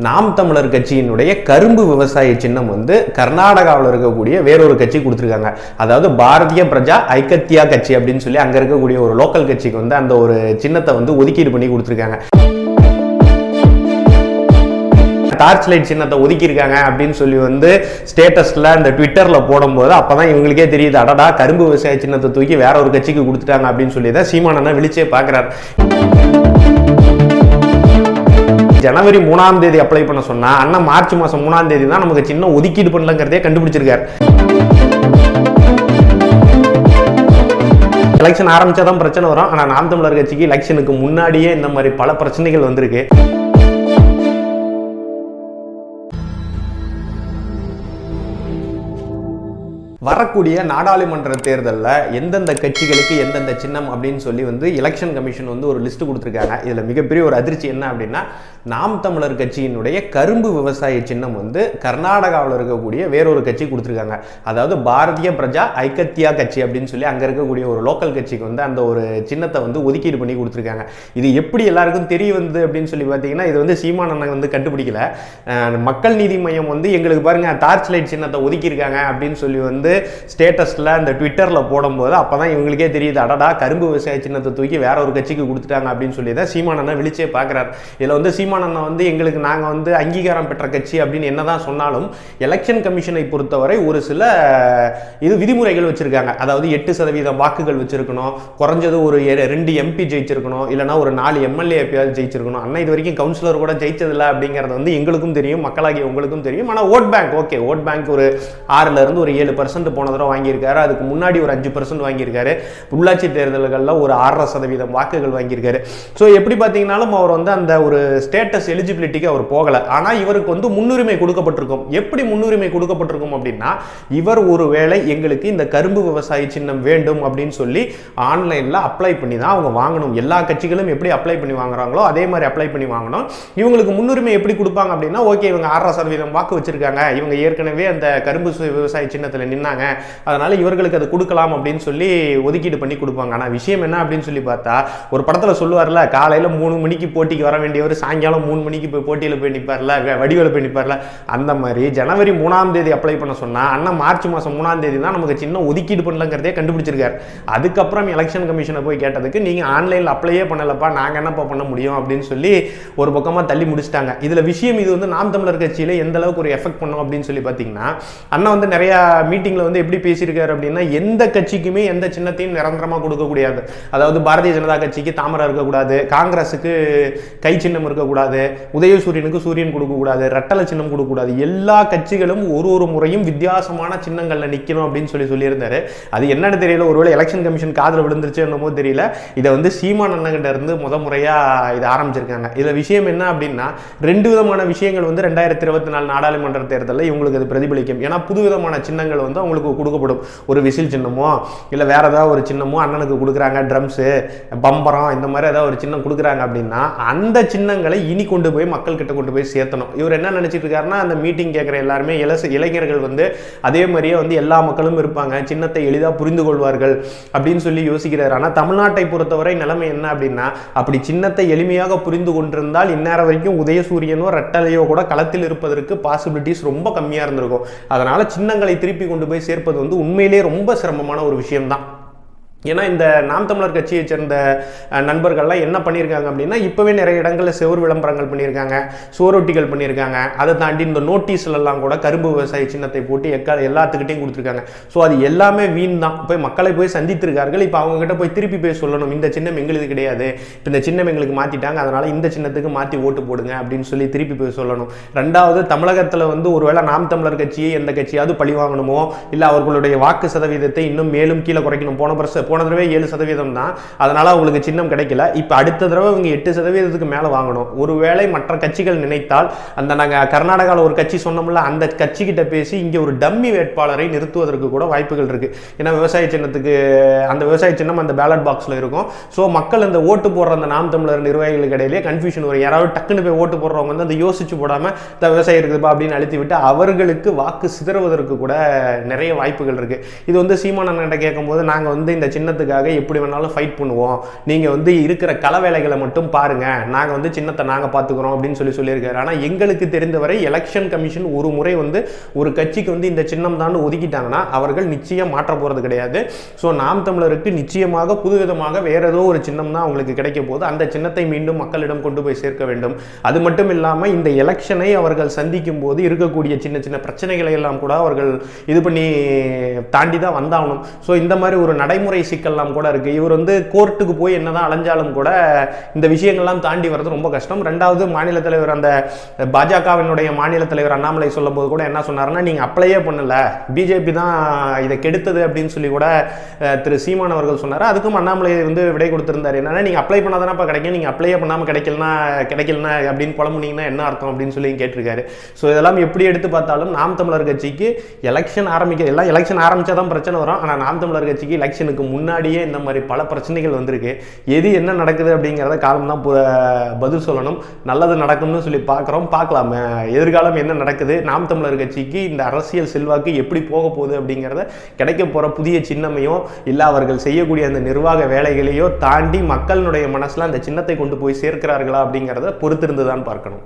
நாம் தமிழர் கட்சியினுடைய கரும்பு விவசாய சின்னம் வந்து கர்நாடகாவில் இருக்கக்கூடிய வேறொரு கட்சி கொடுத்துருக்காங்க. அதாவது பாரதிய பிரஜா ஐக்கத்தியா கட்சி அப்படின்னு சொல்லி அங்கே இருக்கக்கூடிய ஒரு லோக்கல் கட்சிக்கு வந்து அந்த ஒரு சின்னத்தை வந்து ஒதுக்கீடு பண்ணி கொடுத்துருக்காங்க. டார்ச் லைட் சின்னத்தை ஒதுக்கியிருக்காங்க அப்படின்னு சொல்லி வந்து ஸ்டேட்டஸில் இந்த ட்விட்டரில் போடும்போது அப்போ தான் இவங்களுக்கே தெரியுது அடடா கரும்பு விவசாய சின்னத்தை தூக்கி வேற ஒரு கட்சிக்கு கொடுத்துட்டாங்க அப்படின்னு சொல்லி தான் சீமானண்ணா விழிச்சே பார்க்குறாரு. ஜனவரி மூணாம் தேதி அப்ளை பண்ண சொன்னா அண்ணன் மார்ச் மாசம் மூணாம் தேதி தான் நமக்கு சின்ன ஒதுக்கீடு பண்ணலங்கிறதே கண்டுபிடிச்சிருக்காரு. எலெக்ஷன் ஆரம்பிச்சாதான் பிரச்சனை வரும். ஆனா நாம் தமிழர் கட்சிக்கு எலெக்ஷனுக்கு முன்னாடியே இந்த மாதிரி பல பிரச்சனைகள் வந்திருக்கு. வரக்கூடிய நாடாளுமன்ற தேர்தலில் எந்தெந்த கட்சிகளுக்கு எந்தெந்த சின்னம் அப்படின்னு சொல்லி வந்து எலெக்ஷன் கமிஷன் வந்து ஒரு லிஸ்ட் கொடுத்துருக்காங்க. இதில் மிகப்பெரிய ஒரு அதிர்ச்சி என்ன அப்படின்னா நாம் தமிழர் கட்சியினுடைய கரும்பு விவசாய சின்னம் வந்து கர்நாடகாவில் இருக்கக்கூடிய வேறொரு கட்சி கொடுத்துருக்காங்க. அதாவது பாரதிய பிரஜா ஐக்கத்தியா கட்சி அப்படின்னு சொல்லி அங்கே இருக்கக்கூடிய ஒரு லோக்கல் கட்சிக்கு வந்து அந்த ஒரு சின்னத்தை வந்து ஒதுக்கீடு பண்ணி கொடுத்துருக்காங்க. இது எப்படி எல்லாருக்கும் தெரிய வந்து அப்படின்னு சொல்லி பார்த்தீங்கன்னா இது வந்து சீமான் வந்து கண்டுபிடிக்கல. மக்கள் நீதி மையம் வந்து எங்களுக்கு பாருங்க டார்ச் லைட் சின்னத்தை ஒதுக்கியிருக்காங்க அப்படின்னு சொல்லி வந்து ஸ்டேட்டஸில் அந்த ட்விட்டரில் போடும்போது அப்போ தான் இவங்களுக்கே தெரியுது அடடா கரும்பு விவசாய சின்னத்தை தூக்கி வேற ஒரு கட்சிக்கு கொடுத்துட்டாங்க அப்படின்னு சொல்லி தான் சீமான் அண்ணன் விழிச்சே பார்க்குறாரு. இதில் வந்து சீமான் வந்து எங்களுக்கு நாங்கள் வந்து அங்கீகாரம் பெற்ற கட்சி அப்படின்னு என்னதான் சொன்னாலும் எலெக்ஷன் கமிஷனை பொறுத்தவரை ஒரு சில இது விதிமுறைகள் வச்சுருக்காங்க. அதாவது எட்டு சதவீதம் வாக்குகள் வச்சுருக்கணும் குறைஞ்சது ஒரு ரெண்டு எம்பி ஜெயிச்சிருக்கணும் இல்லைனா ஒரு நாலு எம்எல்ஏ எப்பயாவது ஜெயிச்சிருக்கணும். அண்ணன் இது வரைக்கும் கவுன்சிலர் கூட ஜெயிச்சதில்லை அப்படிங்கிறது வந்து எங்களுக்கும் தெரியும் மக்களாகிய உங்களுக்கும் தெரியும். ஆனால் vote bank okay vote bank ஒரு ஆறுல இருந்து ஒரு ஏழு பர்சன்ட் போன தடவை வாங்கியிருக்காரு. அதுக்கு முன்னாடி ஒரு அஞ்சு பர்சன்ட் வாங்கியிருக்காரு. உள்ளாட்சி தேர்தல்களில் ஒரு ஆறரை சதவீதம் வாக்குகள் வாங்கியிருக்காரு. ஸோ எப்படி பார்த்தீங்கன்னாலும் அவர் வந்து அந்த ஒரு ஸ்டேட்டஸ் எலிஜிபிலிட்டிக்கு அவர் போகலை. ஆனால் இவருக்கு வந்து முன்னுரிமை கொடுக்கப்பட்டிருக்கும். எப்படி முன்னுரிமை கொடுக்கப்பட்டிருக்கும் அப்படின்னா இவர் ஒரு வேளை எங்களுக்கு இந்த கரும்பு விவசாய சின்னம் வேண்டும் அப்படின்னு சொல்லி ஆன்லைனில் அப்ளை பண்ணி தான் அவங்க வாங்கணும். எல்லா கட்சிகளும் எப்படி அப்ளை பண்ணி வாங்குறாங்களோ அதே மாதிரி அப்ளை பண்ணி வாங்கணும். இவங்களுக்கு முன்னுரிமை எப்படி கொடுப்பாங்க அப்படின்னா ஓகே இவங்க ஆறரை சதவீதம் வாக்கு வச்சிருக்காங்க. இவங்க ஏற்கனவே அந்த கரும்பு விவசாய சின்னத்தில் நின்னாங்க அதனால இவர்களுக்கு அது கொடுக்கலாம் அப்படின்னு சொல்லி ஒதுக்கீடு பண்ணி கொடுப்பாங்க. ஆனால் விஷயம் என்ன அப்படின்னு சொல்லி பார்த்தா ஒரு படத்தில் சொல்லுவார்ல காலையில் மூணு மணிக்கு போட்டிக்கு வர வேண்டியவர் சாயங்காலம் மூணு மணிக்கு போய் போட்டியில் போய் நிற்பார்ல வடிவில் போய் நிற்பார்ல அந்த மாதிரி ஜனவரி மூணாம் தேதி அப்ளை பண்ண சொன்னா அண்ணன் மார்ச் மாதம் மூணாம் தேதி தான் நமக்கு சின்ன ஒதுக்கீடு பண்ணலங்கிறதே கண்டுபிடிச்சிருக்காரு. அதுக்கப்புறம் எலெக்ஷன் கமிஷனை போய் கேட்டதுக்கு நீங்கள் ஆன்லைனில் அப்ளையே பண்ணலப்பா நாங்கள் என்னப்பா பண்ண முடியும்? அப்படின்னு சொல்லி ஒரு பக்கமாக தள்ளி முடிச்சிட்டாங்க. இதில் விஷயம் இது வந்து நாம் தமிழர் கட்சியில் எந்த அளவுக்கு ஒரு எஃபெக்ட் பண்ணும் அப்படின்னு சொல்லி பார்த்தீங்கன்னா அண்ணா வந்து நிறையா மீட்டிங்கில் வந்து எப்படி பேசியிருக்காரு அப்படின்னா எந்த கட்சிக்குமே எந்த சின்னத்தையும் நிரந்தரமாக கொடுக்கக்கூடாது அதாவது பாரதிய ஜனதா கட்சிக்கு தாமரை இருக்கக்கூடாது காங்கிரஸுக்கு கை சின்னம் இருக்கக்கூடாது உதயசூரியனுக்கு சூரியன் கொடுக்கக்கூடாது ரெட்டலை சின்னம் கொடுக்கக்கூடாது எல்லா கட்சிகளும் ஒரு ஒரு முறையும் வித்தியாசமான சின்னங்களில் நிற்கணும் அப்படின்னு சொல்லி சொல்லியிருந்தாரு. அது என்னன்னு தெரியல. ஒருவேளை எலெக்ஷன் கமிஷன் காதில் விழுந்துருச்சு என்னமோ தெரியல. இதை வந்து சீமான் அண்ணங்கிட்ட இருந்து முத முறையாக இதை ஆரம்பிச்சிருக்காங்க. இதில் விஷயம் என்ன அப்படின்னா ரெண்டு விதமான விஷயங்கள் வந்து ரெண்டாயிரத்தி இருபத்தி நாலு நாடாளுமன்ற தேர்தலில் இவங்களுக்கு அது பிரதிபலிக்கும். ஏன்னா புதுவிதமான சின்னங்கள் வந்து அவங்க அவங்களுக்கு கொடுக்கப்படும். ஒரு விசில் சின்னமோ இல்லை வேறு ஏதாவது ஒரு சின்னமோ அண்ணனுக்கு கொடுக்குறாங்க ட்ரம்ஸு பம்பரம் இந்த மாதிரி ஏதாவது ஒரு சின்னம் கொடுக்குறாங்க அப்படின்னா அந்த சின்னங்களை இனி கொண்டு போய் மக்கள் கிட்ட கொண்டு போய் சேர்த்தணும். இவர் என்ன நினச்சிட்டு இருக்காருன்னா அந்த மீட்டிங் கேட்குற எல்லாருமே இளச இளைஞர்கள் வந்து அதே மாதிரியே வந்து எல்லா மக்களும் இருப்பாங்க. சின்னத்தை எளிதாக புரிந்து கொள்வார்கள் அப்படின்னு சொல்லி யோசிக்கிறார். ஆனால் தமிழ்நாட்டை பொறுத்தவரை நிலைமை என்ன அப்படின்னா அப்படி சின்னத்தை எளிமையாக புரிந்து கொண்டிருந்தால் இந்நேரம் வரைக்கும் உதயசூரியனோ ரெட்டலையோ கூட களத்தில் இருப்பதற்கு பாசிபிலிட்டிஸ் ரொம்ப கம்மியாக இருந்திருக்கும். அதனால் சின்னங்களை திருப்பி கொண்டு போய் சேர்ப்பது வந்து உண்மையிலேயே ரொம்ப சிரமமான ஒரு விஷயம்தான். ஏன்னா இந்த நாம் தமிழர் கட்சியை சேர்ந்த நண்பர்கள்லாம் என்ன பண்ணியிருக்காங்க அப்படின்னா இப்போவே நிறைய இடங்களில் செவ்வறு விளம்பரங்கள் பண்ணியிருக்காங்க சுவரொட்டிகள் பண்ணியிருக்காங்க. அதை தாண்டி இந்த நோட்டீஸ்லலாம் கூட கரும்பு விவசாய சின்னத்தை போட்டு எக்கா எல்லாத்துக்கிட்டையும் கொடுத்துருக்காங்க. ஸோ அது எல்லாமே வீண் தான். போய் மக்களை போய் சந்தித்திருக்கார்கள். இப்போ அவங்ககிட்ட போய் திருப்பி போய் சொல்லணும். இந்த சின்னம் எங்களுக்கு கிடையாது. இப்போ இந்த சின்னம் எங்களுக்கு மாற்றிட்டாங்க அதனால் இந்த சின்னத்துக்கு மாற்றி ஓட்டு போடுங்க அப்படின்னு சொல்லி திருப்பி போய் சொல்லணும். ரெண்டாவது தமிழகத்தில் வந்து ஒருவேளை நாம் தமிழர் கட்சியை எந்த கட்சியாவது பழி வாங்கணுமோ இல்லை அவர்களுடைய வாக்கு சதவீதத்தை இன்னும் மேலும் கீழே குறைக்கணும். போன வருஷம் போன தடவை ஏழு சதவீதம் தான். அதனால் அவங்களுக்கு சின்னம் கிடைக்கல. இப்போ அடுத்த தடவை இவங்க எட்டு சதவீதத்துக்கு மேலே வாங்கணும். ஒருவேளை மற்ற கட்சிகள் நினைத்தால் அந்த நாங்கள் கர்நாடகாவில் ஒரு கட்சி சொன்னோம்ல அந்த கட்சிக்கிட்ட பேசி இங்கே ஒரு டம்மி வேட்பாளரை நிறுத்துவதற்கு கூட வாய்ப்புகள் இருக்குது ஏன்னா விவசாய சின்னத்துக்கு அந்த விவசாய சின்னம் அந்த பேலட் பாக்ஸில் இருக்கும். ஸோ மக்கள் அந்த ஓட்டு போடுற அந்த நாம் தமிழர் நிர்வாகிகளுக்கு இடையிலே கன்ஃபியூஷன் வரும். யாராவது டக்குன்னு போய் ஓட்டு போடுறவங்க வந்து அந்த யோசிச்சு போடாமல் இந்த விவசாயி இருக்குதுப்பா அப்படின்னு அழுத்தி விட்டு அவர்களுக்கு வாக்கு சிதறுவதற்கு கூட நிறைய வாய்ப்புகள் இருக்குது இது வந்து சீமானன் கேட்கும்போது நாங்கள் வந்து இந்த சின்ன சின்னத்துக்காக எப்படி வேணாலும் ஃபைட் பண்ணுவோம். நீங்கள் வந்து இருக்கிற கள வேலைகளை மட்டும் பாருங்க. நாங்கள் வந்து சின்னத்தை நாங்கள் பார்த்துக்குறோம் அப்படின்னு சொல்லி சொல்லியிருக்காரு. ஆனால் எங்களுக்கு தெரிந்தவரை எலெக்ஷன் கமிஷன் ஒரு முறை வந்து ஒரு கட்சிக்கு வந்து இந்த சின்னம் தான் ஒதுக்கிட்டாங்கன்னா அவர்கள் நிச்சயம் மாற்ற போகிறது கிடையாது. ஸோ நாம் தமிழருக்கு நிச்சயமாக புதுவிதமாக வேற ஏதோ ஒரு சின்னம் தான் அவங்களுக்கு கிடைக்க போது அந்த சின்னத்தை மீண்டும் மக்களிடம் கொண்டு போய் சேர்க்க வேண்டும். அது மட்டும் இல்லாமல் இந்த எலெக்ஷனை அவர்கள் சந்திக்கும் போது இருக்கக்கூடிய சின்ன சின்ன பிரச்சனைகளை எல்லாம் கூட அவர்கள் இது பண்ணி தாண்டி தான் வந்தாகணும். ஸோ இந்த மாதிரி ஒரு நடைமுறை சிக்கல்லாம் கூட இருக்குது இவர் வந்து கோர்ட்டுக்கு போய் என்னதான் அலைஞ்சாலும் கூட இந்த விஷயங்கள்லாம் தாண்டி வர்றது ரொம்ப கஷ்டம். ரெண்டாவது மாநில தலைவர் அந்த பாஜகவினுடைய மாநில தலைவர் அண்ணாமலை சொல்லும் போது கூட என்ன சொன்னாருன்னா நீங்கள் அப்ளையே பண்ணல. பிஜேபி தான் இதை கெடுத்தது அப்படின்னு சொல்லி கூட திரு சீமான் அவர்கள் சொன்னார். அதுக்கும் அண்ணாமலை வந்து விடை கொடுத்திருந்தார். என்னன்னா நீங்கள் அப்ளை பண்ணாதானப்பா கிடைக்கும். நீங்கள் அப்ளையே பண்ணாமல் கிடைக்கலனா கிடைக்கலனா அப்படின்னு புலம்புனீங்கன்னா என்ன அர்த்தம் அப்படின்னு சொல்லி கேட்டிருக்காரு. ஸோ இதெல்லாம் எப்படி எடுத்து பார்த்தாலும் நாம் தமிழர் கட்சிக்கு எலெக்ஷன் ஆரம்பிக்க எல்லாம் எலெக்ஷன் ஆரம்பித்தா தான் பிரச்சனை வரும். ஆனால் நாம் தமிழர் கட்சிக்கு எலெக்ஷனுக்கு முன்னாடியே இந்த மாதிரி பல பிரச்சனைகள் வந்திருக்கு. எது என்ன நடக்குது அப்படிங்கிறத காலம் தான் பதில் சொல்லணும். நல்லது நடக்கும்னு சொல்லி பார்க்குறோம் பார்க்கலாம் எதிர்காலம் என்ன நடக்குது? நாம் தமிழர் கட்சிக்கு இந்த அரசியல் செல்வாக்கு எப்படி போக போகுது அப்படிங்கிறத கிடைக்க போகிற புதிய சின்னமையோ இல்லை அவர்கள் செய்யக்கூடிய அந்த நிர்வாக வேலைகளையோ தாண்டி மக்களுடைய மனசில் அந்த சின்னத்தை கொண்டு போய் சேர்க்கிறார்களா அப்படிங்கிறத பொறுத்திருந்து தான் பார்க்கணும்.